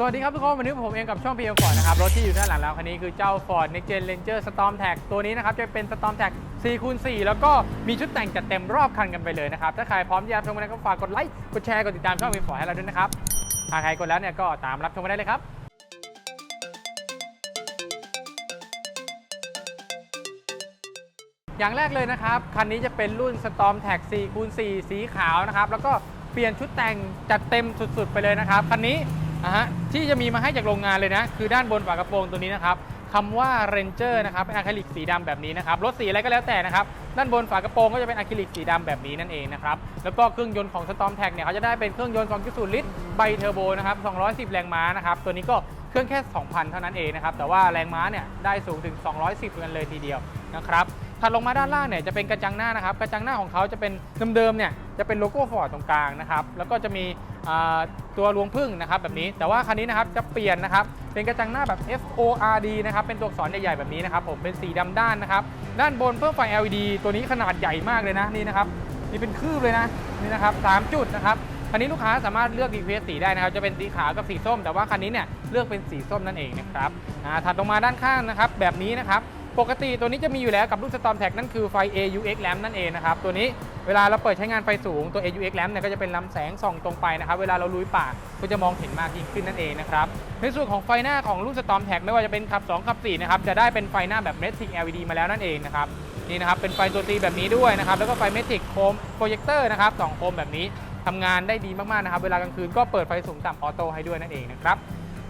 สวัสดีครับทุกคนวันนี้ผมเองกับช่อง PM Ford นะครับ รถที่อยู่ด้านหลังเราคันนี้คือเจ้า Ford Next Gen Ranger Storm Tag ตัวนี้นะครับ จะเป็น Storm Tag 4คูณ4แล้วก็มีชุดแต่งจัดเต็มรอบคันกันไปเลยนะครับ ถ้าใครพร้อมที่จะชมกันก็ฝากกดไลค์กดแชร์กดติดตามช่อง PM Ford ให้เราด้วยนะครับถ้าใครกดแล้วเนี่ยก็ตามรับชมกันได้เลยครับอย่างแรกเลยนะครับ คันนี้จะเป็นรุ่น Storm Tag 4คูณ4สีขาวนะครับแล้วก็เปลี่ยนชุดแต่งจัดเต็มสุด ๆ ไปเลยนะครับคันนี้ นะฮะที่จะมีมาให้จากโรงงานเลยนะ คือด้านบนฝากระโปรงตัวนี้นะครับคำว่า Ranger นะครับเป็นอะคริลิกสีดำแบบนี้นะครับรถสีอะไรก็แล้วแต่นะครับด้านบนฝากระโปรงก็จะเป็นอะคริลิกสีดำแบบนี้นั่นเองนะครับแล้วก็เครื่องยนต์ของ Storm Tag เนี่ยเขาจะได้เป็นเครื่องยนต์2.0ลิตรไบเทอร์โบนะครับ210 แรงม้านะครับตัวนี้ก็เครื่องแค่ 2,000 เท่านั้นเองนะครับแต่ว่าแรงม้าเนี่ยได้สูงถึง 210 กันเลยทีเดียวนะครับ ถัดลงมาด้านล่างเนี่ยจะเป็นกระจังหน้านะครับ กระจังหน้าของเขาจะเป็นเดิมๆเนี่ยจะเป็นโลโก้ฟอร์ดตรงกลางนะครับ แล้วก็จะมีตัวรวงพึ่งนะครับแบบนี้ แต่ว่าคันนี้นะครับจะเปลี่ยนนะครับเป็นกระจังหน้าแบบ F O R D นะครับเป็นตัวอักษรใหญ่ๆแบบนี้นะครับผมเป็นสีดำด้านนะครับ ด้านบนเพิ่มไฟ LED ตัวนี้ขนาดใหญ่มากเลยนะนี่นะครับนี่เป็นคืบเลยนะนี่นะครับสามจุดนะครับคันนี้ลูกค้าสามารถเลือกดีเพสีได้นะครับ จะเป็นสีขาวกับสีส้ม แต่ว่าคันนี้เนี่ยเลือกเป็นสีส้มนั่นเองนะครับถัดลงมาด้านข้างนะครับแบบนี้นะครับ ปกติตัวนี้จะมีอยู่แล้วกับรุ่น Storm Tag นั่นคือไฟ AUX Lamp นั่นเองนะครับ ตัวนี้เวลาเราเปิดใช้งานไฟสูงตัว AUX Lamp เนี่ยก็จะเป็นลำแสงส่องตรงไปนะครับ เวลาเราลุยป่าก็จะมองเห็นมากยิ่งขึ้นนั่นเองนะครับ ในส่วนของไฟหน้าของรุ่น Storm Tag ไม่ว่าจะเป็นขับ 2 ขับ 4 นะครับ จะได้เป็นไฟหน้าแบบ Matic LED มาแล้วนั่นเองนะครับนี่นะครับเป็นไฟตัวตีแบบนี้ด้วยนะครับแล้วก็ไฟ Matic โคมโปรเจคเตอร์นะครับสองโคมแบบนี้ทำงานได้ดีมากๆนะครับเวลากลางคืนก็เปิดไฟสูงต่ำออโต้ให้ด้วยนั่นเองนะครับ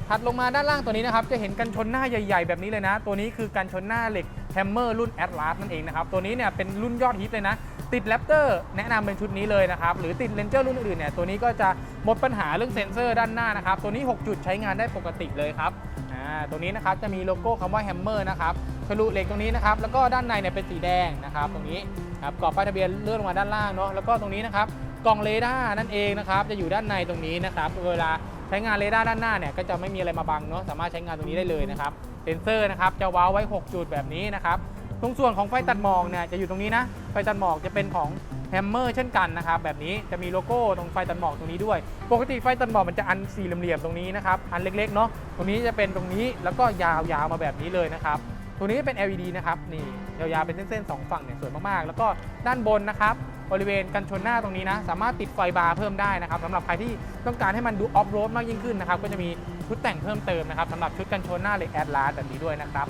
ถัดลงมาด้านล่างตัวนี้นะครับจะเห็นกันชนหน้าใหญ่ๆ แบบนี้เลยนะ ตัวนี้คือกันชนหน้าเหล็กแฮมเมอร์รุ่น Atlas นั่นเองนะครับตัวนี้เนี่ยเป็นรุ่นยอดฮิตเลยนะ ติดแรปเตอร์แนะนำเป็นชุดนี้เลยนะครับหรือติดเลนเจอร์รุ่นอื่นเนี่ยตัวนี้ก็จะหมดปัญหาเรื่องเซ็นเซอร์ด้านหน้านะครับตัวนี้ 6 จุดใช้งานได้ปกติเลยครับอ่าตัวนี้นะครับจะมีโลโก้คำว่าแฮมเมอร์นะครับทะลุเหล็กตรงนี้นะครับแล้วก็ด้านในเนี่ยเป็นสีแดงนะครับตรงนี้ครับกรอบป้ายทะเบียนเลื่อนลงมาด้านล่างเนาะแล้วก็ตรงนี้นะครับกล่องเรดาร์นั่นเองนะครับจะอยู่ด้านในตรงนี้นะครับเวลา ใช้งานเรดาร์ด้านหน้าเนี่ยก็จะไม่มีอะไรมาบังเนาะสามารถใช้งานตรงนี้ได้เลยนะครับเซนเซอร์นะครับจะว้าวไว้ 6 จุดแบบนี้นะครับตรงส่วนของไฟตัดหมอกเนี่ยจะอยู่ตรงนี้นะไฟตัดหมอกจะเป็นของแฮมเมอร์เช่นกันนะครับแบบนี้จะมีโลโก้ตรงไฟตัดหมอกตรงนี้ด้วย ปกติไฟตัดหมอกมันจะอันสี่เหลี่ยมตรงนี้นะครับอันเล็กๆเนาะตรงนี้จะเป็นตรงนี้แล้วก็ยาวๆมาแบบนี้เลยนะครับตัวนี้เป็น LED นะครับนี่ยาวๆเป็นเส้นๆสองฝั่งเนี่ยสวยมากๆ แล้วก็ด้านบนนะครับ บริเวณกันชนหน้าตรงนี้นะ สามารถติดไฟบาร์เพิ่มได้นะครับสำหรับใครที่ต้องการให้มันดูออฟโรดมากยิ่งขึ้นนะครับก็จะมีชุดแต่งเพิ่มเติมนะครับสำหรับชุดกันชนหน้าเหล็กแอดลาสแบบนี้ด้วยนะครับ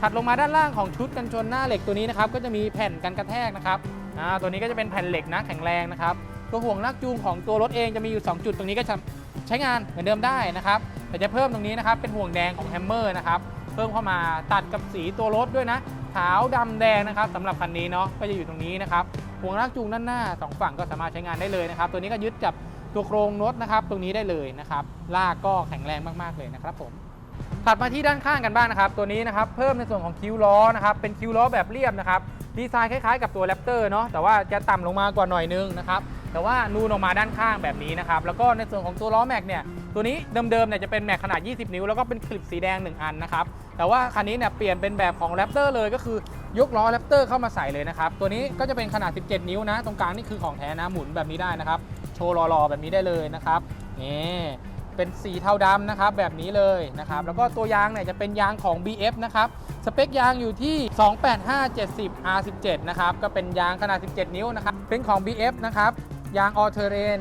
ถัดลงมาด้านล่างของชุดกันชนหน้าเหล็กตัวนี้นะครับก็จะมีแผ่นกันกระแทกนะครับตัวนี้ก็จะเป็นแผ่นเหล็กนะแข็งแรงนะครับตัวห่วงลากจูงของตัวรถเองจะมีอยู่ 2 จุดตรงนี้ก็ใช้งานเหมือนเดิมได้นะครับแต่จะเพิ่มตรงนี้นะครับเป็นห่วงแดงของแฮมเมอร์นะครับเพิ่มเข้ามาตัดกับสีตัวรถด้วยนะขาวดำแดงนะครับสำหรับคันนี้เนาะก็จะอยู่ตรงนี้นะครับ ห่วงลากจูงด้านหน้าสองฝั่งก็สามารถใช้งานได้เลยนะครับ ตัวนี้ก็ยึดจับตัวโครงรถนะครับ ตรงนี้ได้เลยนะครับ ลากก็แข็งแรงมากๆเลยนะครับผมถัดมาที่ด้านข้างกันบ้างนะครับ ตัวนี้นะครับเพิ่มในส่วนของคิ้วล้อนะครับ เป็นคิ้วล้อแบบเรียบนะครับ ดีไซน์คล้ายๆกับตัวแรปเตอร์เนาะ แต่ว่าจะต่ำลงมากว่าหน่อยนึงนะครับ แต่ว่านูนออกมาด้านข้างแบบนี้นะครับ แล้วก็ในส่วนของตัวล้อแม็กเนี่ย ตัวนี้เดิมๆเนี่ยจะเป็นแม็กขนาด 20 นิ้ว แล้วก็เป็นคลิปสีแดง 1 อันนะครับ แต่ว่าคันนี้เนี่ยเปลี่ยนเป็นแบบของแรปเตอร์เลยก็คือยกล้อแรปเตอร์เข้ามาใส่เลยนะครับ ตัวนี้ก็จะเป็นขนาด 17 นิ้วนะ ตรงกลางนี่คือของแท้นะ หมุนแบบนี้ได้นะครับ โชว์รอๆแบบนี้ได้เลยนะครับ นี่เป็นสีเทาดำนะครับแบบนี้เลยนะครับ แล้วก็ตัวยางเนี่ยจะเป็นยางของ BF นะครับ สเปคยางอยู่ที่ 285 70 R17 นะครับ ก็เป็นยางขนาด 17 นิ้วนะครับ เป็นของ BF นะครับ ยาง All Terrain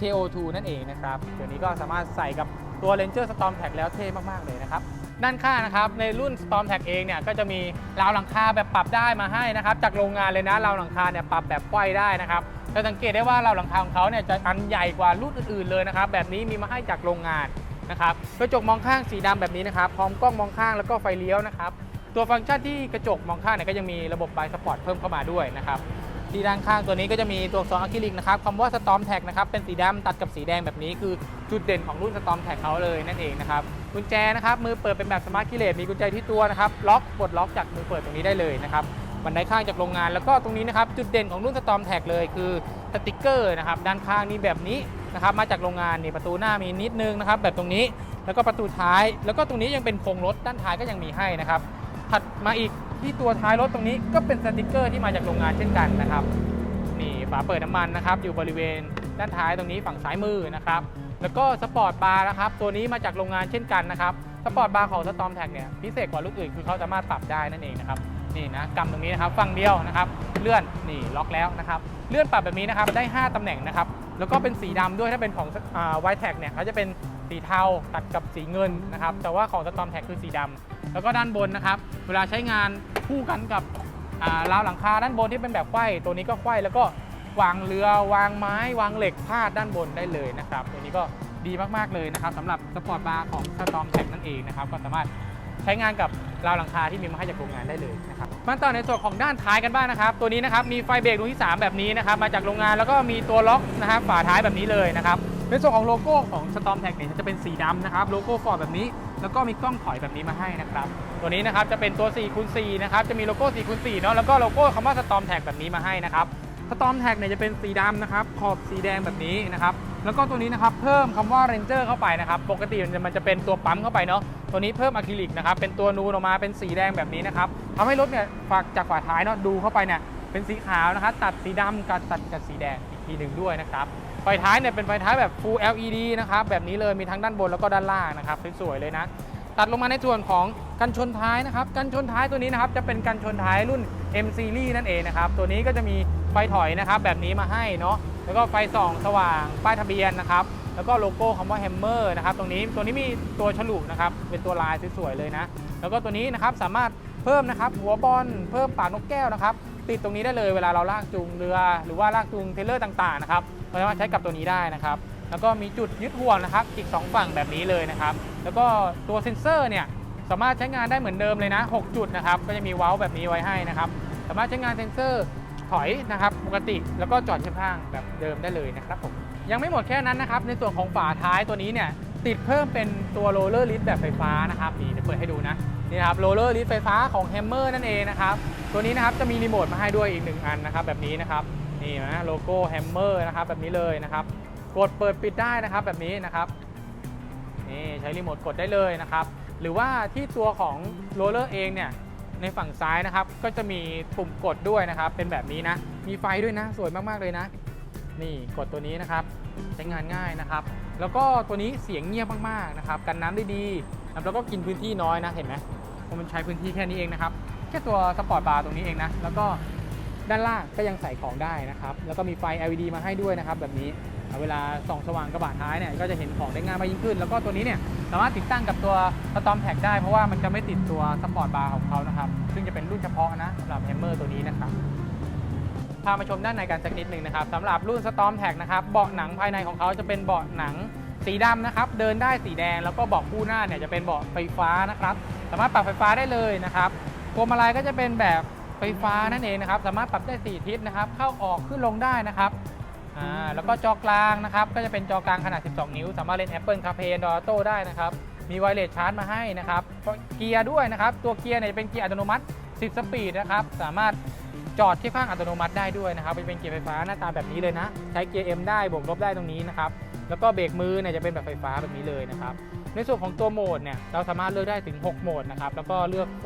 KO2 นั่นเองนะครับเดี๋ยวนี้ก็สามารถใส่กับตัว Ranger Storm Tag แล้วเท่มาก ๆ เลยนะครับ ด้านข้างนะครับ ในรุ่น Storm Tag เองเนี่ยก็จะมีราวหลังคาแบบปรับได้มาให้นะครับ จากโรงงานเลยนะราวหลังคาเนี่ยปรับแบบไขว้ได้นะครับจะสังเกตได้ว่าราวหลังคาของเขาเนี่ยจะอันใหญ่กว่ารุ่นอื่นๆเลยนะครับ แบบนี้มีมาให้จากโรงงานนะครับกระจกมองข้างสีดำแบบนี้นะครับพร้อมกล้องมองข้างแล้วก็ไฟเลี้ยวนะครับตัวฟังก์ชันที่กระจกมองข้างเนี่ยก็ยังมีระบบไบสปอร์ตเพิ่มเข้ามาด้วยนะครับ ที่ด้านข้างตัวนี้ก็จะมีตัวอักษรอะคริลิกนะครับคำว่า Storm Tag นะครับเป็นสีดำตัดกับสีแดงแบบนี้คือจุดเด่นของรุ่น Storm Tag เขาเลยนั่นเองนะครับกุญแจนะครับมือเปิดเป็นแบบสมาร์ทคีเลสมีกุญแจที่ตัวนะครับล็อกปลดล็อกจากมือเปิดตรงนี้ได้เลยนะครับบันไดข้างจากโรงงานแล้วก็ตรงนี้นะครับจุดเด่นของรุ่น Storm Tag เลยคือสติกเกอร์นะครับด้านข้างนี่แบบนี้นะครับมาจากโรงงานนี่ประตูหน้ามีนิดนึงนะครับแบบตรงนี้แล้วก็ประตูท้าย แล้วก็ตรงนี้ยังเป็นโครงรถด้านท้ายก็ยังมีให้นะครับถัดมาอีก ที่ตัวท้ายรถตรงนี้ก็เป็นสติกเกอร์ที่มาจากโรงงานเช่นกันนะครับนี่ฝาเปิดน้ำมันนะครับอยู่บริเวณด้านท้ายตรงนี้ฝั่งซ้ายมือนะครับแล้วก็สปอร์ตบาร์นะครับตัวนี้มาจากโรงงานเช่นกันนะครับสปอร์ตบาร์ของ Storm Tag เนี่ยพิเศษกว่ารุ่นอื่นคือเขาสามารถปรับได้นั่นเองนะครับนี่นะกำตรงนี้นะครับฝั่งเดียวนะครับเลื่อนนี่ล็อกแล้วนะครับเลื่อนปรับแบบนี้นะครับได้ 5 ตำแหน่งนะครับแล้วก็เป็นสีดำด้วยถ้าเป็นของไวท์แท็กเนี่ยเขาจะเป็นสีเทาตัดกับสีเงินนะครับแต่ว่าของ Storm Tag คือสีดำ แล้วก็ด้านบนนะครับ เวลาใช้งานคู่กันกับราวหลังคาด้านบนที่เป็นแบบไขว้ตัวนี้ก็ไขว้แล้วก็วางเรือวางไม้ วางเหล็กพาดด้านบนได้เลยนะครับ ตัวนี้ก็ดีมากๆเลยนะครับสำหรับสปอร์ตบาร์ของ Storm Tag นั่นเองนะครับก็สามารถใช้งานกับราวหลังคาที่มีมาให้จากโรงงานได้เลยนะครับมาต่อในส่วนของด้านท้ายกันบ้างนะครับ ตัวนี้นะครับมีไฟเบรกดวงที่ 3 แบบนี้นะครับมาจากโรงงานแล้วก็มีตัวล็อกนะครับฝาท้ายแบบนี้เลยนะครับ ในส่วนของโลโก้ของ Storm Tag เนี่ยจะเป็นสีดำนะครับโลโก้ฟอร์ดแบบนี้ แล้วก็มีกล้องถอยแบบนี้มาให้นะครับตัวนี้นะครับจะเป็นตัว4คูณ4นะครับจะมีโลโก้4คูณ4เนาะแล้วก็โลโก้คำว่า Storm Tag แบบนี้มาให้นะครับสตอมแท็กเนี่ยจะเป็นสีดำนะครับขอบสีแดงแบบนี้นะครับแล้วก็ตัวนี้นะครับเพิ่มคำว่า Ranger เข้าไปนะครับปกติมันจะมันจะเป็นตัวปั๊มเข้าไปเนาะตัวนี้เพิ่มอะคริลิกนะครับเป็นตัวนูนออกมาเป็นสีแดงแบบนี้นะครับทำให้รถเนี่ยฝากจากฝาท้ายเนาะดูเข้าไปเนี่ยเป็นสีขาวนะครับตัดสีดำกับตัดกับสีแดงอีกทีหนึ่งด้วยนะครับ ไฟท้ายเนี่ยเป็นไฟท้ายแบบ Full LED นะครับแบบนี้เลยมีทั้งด้านบนแล้วก็ด้านล่างนะครับสวยๆเลยนะตัดลงมาในส่วนของกันชนท้ายนะครับกันชนท้ายตัวนี้นะครับจะเป็นกันชนท้ายรุ่น M Series นั่นเองนะครับตัวนี้ก็จะมีไฟถอยนะครับแบบนี้มาให้เนาะแล้วก็ไฟส่องสว่างป้ายทะเบียนนะครับแล้วก็โลโก้คำว่าแฮมเมอร์นะครับตรงนี้ตัวนี้มีตัวฉลุนะครับเป็นตัวลายสวยๆเลยนะ แล้วก็ตัวนี้นะครับสามารถเพิ่มนะครับหัวบอลเพิ่มปากนกแก้วนะครับติดตรงนี้ได้เลยเวลาเราลากจูงเรือ หรือว่าลากจูงเทรลเลอร์ต่างๆนะครับ เราสามารถใช้กับตัวนี้ได้นะครับ แล้วก็มีจุดยึดห่วงนะครับ อีก 2 ฝั่งแบบนี้เลยนะครับ แล้วก็ตัวเซ็นเซอร์เนี่ยสามารถใช้งานได้เหมือนเดิมเลยนะ 6 จุดนะครับ ก็จะมีเว้าแบบนี้ไว้ให้นะครับ สามารถใช้งานเซ็นเซอร์ถอยนะครับปกติแล้วก็จอดเทียบข้างแบบเดิมได้เลยนะครับผมยังไม่หมดแค่นั้นนะครับ ในส่วนของฝาท้ายตัวนี้เนี่ยติดเพิ่มเป็นตัวโรลเลอร์ลิสแบบไฟฟ้านะครับนี่เดี๋ยวเปิดให้ดูนะนี่ครับโรลเลอร์ลิสไฟฟ้าของแฮมเมอร์นั่นเองนะครับตัวนี้นะครับจะมีรีโมทมาให้ด้วยอีกหนึ่งอันนะครับแบบนี้นะครับ นี่นะโลโก้แฮมเมอร์นะครับแบบนี้เลยนะครับ กดเปิดปิดได้นะครับแบบนี้นะครับนี่ใช้รีโมทกดได้เลยนะครับ หรือว่าที่ตัวของโรลเลอร์เองเนี่ยในฝั่งซ้ายนะครับ ก็จะมีปุ่มกดด้วยนะครับ เป็นแบบนี้นะ มีไฟด้วยนะ สวยมากๆเลยนะ นี่กดตัวนี้นะครับ ใช้งานง่ายนะครับ แล้วก็ตัวนี้เสียงเงียบมากๆนะครับ กันน้ำได้ดีแล้วก็กินพื้นที่น้อยนะ เห็นไหมมันใช้พื้นที่แค่นี้เองนะครับ แค่ตัวสปอร์ตบาร์ตรงนี้เองนะ แล้วก็ ด้านล่างก็ยังใส่ของได้นะครับ แล้วก็มีไฟ LED มาให้ด้วยนะครับ แบบนี้เวลาส่องสว่างกระบะท้ายเนี่ยก็จะเห็นของได้ง่ายมากยิ่งขึ้น แล้วก็ตัวนี้เนี่ยสามารถติดตั้งกับตัว Storm Tag ได้เพราะว่ามันจะไม่ติดตัวสปอร์ตบาร์ของเขานะครับ ซึ่งจะเป็นรุ่นเฉพาะนะสำหรับแฮมเมอร์ตัวนี้นะครับพามาชมด้านในกันสักนิดหนึ่งนะครับสำหรับรุ่น Storm Tag นะครับเบาะหนังภายในของเขาจะเป็นเบาะหนังสีดำนะครับ เดินได้สีแดง แล้วก็เบาะคู่หน้าเนี่ยจะเป็นเบาะไฟฟ้านะครับ สามารถปรับไฟฟ้าได้เลยนะครับพวงมาลัยก็จะเป็นแบบ ไฟฟ้านั่นเองนะครับ สามารถปรับได้ 4 ทิศนะครับ เข้าออกขึ้นลงได้นะครับอ่าแล้วก็จอกลางนะครับ ก็จะเป็นจอกลางขนาด 12 นิ้ว สามารถเล่น Apple CarPlay Android Auto ได้นะครับ มีไวเลสชาร์จมาให้นะครับเกียร์ด้วยนะครับ ตัวเกียร์เนี่ยจะเป็นเกียร์อัตโนมัติ 10 สปีดนะครับ สามารถจอดที่ข้างอัตโนมัติได้ด้วยนะครับ เป็นเกียร์ไฟฟ้าหน้าตาแบบนี้เลยนะ ใช้เกียร์ M ได้ บวกลบได้ตรงนี้นะครับ แล้วก็เบรกมือเนี่ยจะเป็นแบบไฟฟ้าแบบนี้เลยนะครับ ในส่วนของตัวโหมดเนี่ย เราสามารถเลือกได้ถึง 6 โหมดนะครับ แล้วก็เลือกโฟ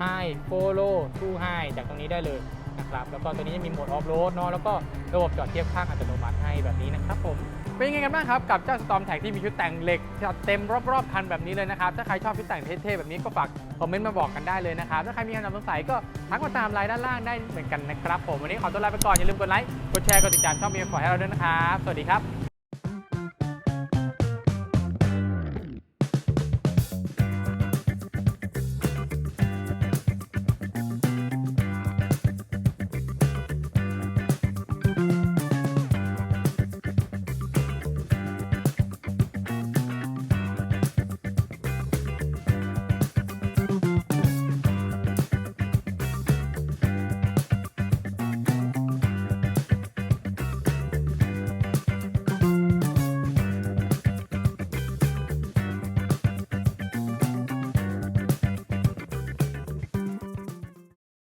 ไฮโฟโลทูไฮจากตรงนี้ได้เลยนะครับ แล้วก็ตัวนี้จะมีโหมดออฟโรดเนาะแล้วก็ระบบจอดเทียบข้างอัตโนมัติให้แบบนี้นะครับผมเป็นยังไงกันบ้างครับกับเจ้า Storm Tag ที่มีชุดแต่งเหล็กจัดเต็มรอบๆคันแบบนี้เลยนะครับ ถ้าใครชอบชุดแต่งเท่ๆแบบนี้ก็ฝากคอมเมนต์มาบอกกันได้เลยนะครับ ถ้าใครมีคำถามสงสัยก็ทักมาตามไลน์ด้านล่างได้เหมือนกันนะครับผมวันนี้ขอตัวลาไปก่อนอย่าลืมกดไลค์กดแชร์กดติดตามช่องมีฝอยให้เราด้วยนะครับ สวัสดีครับ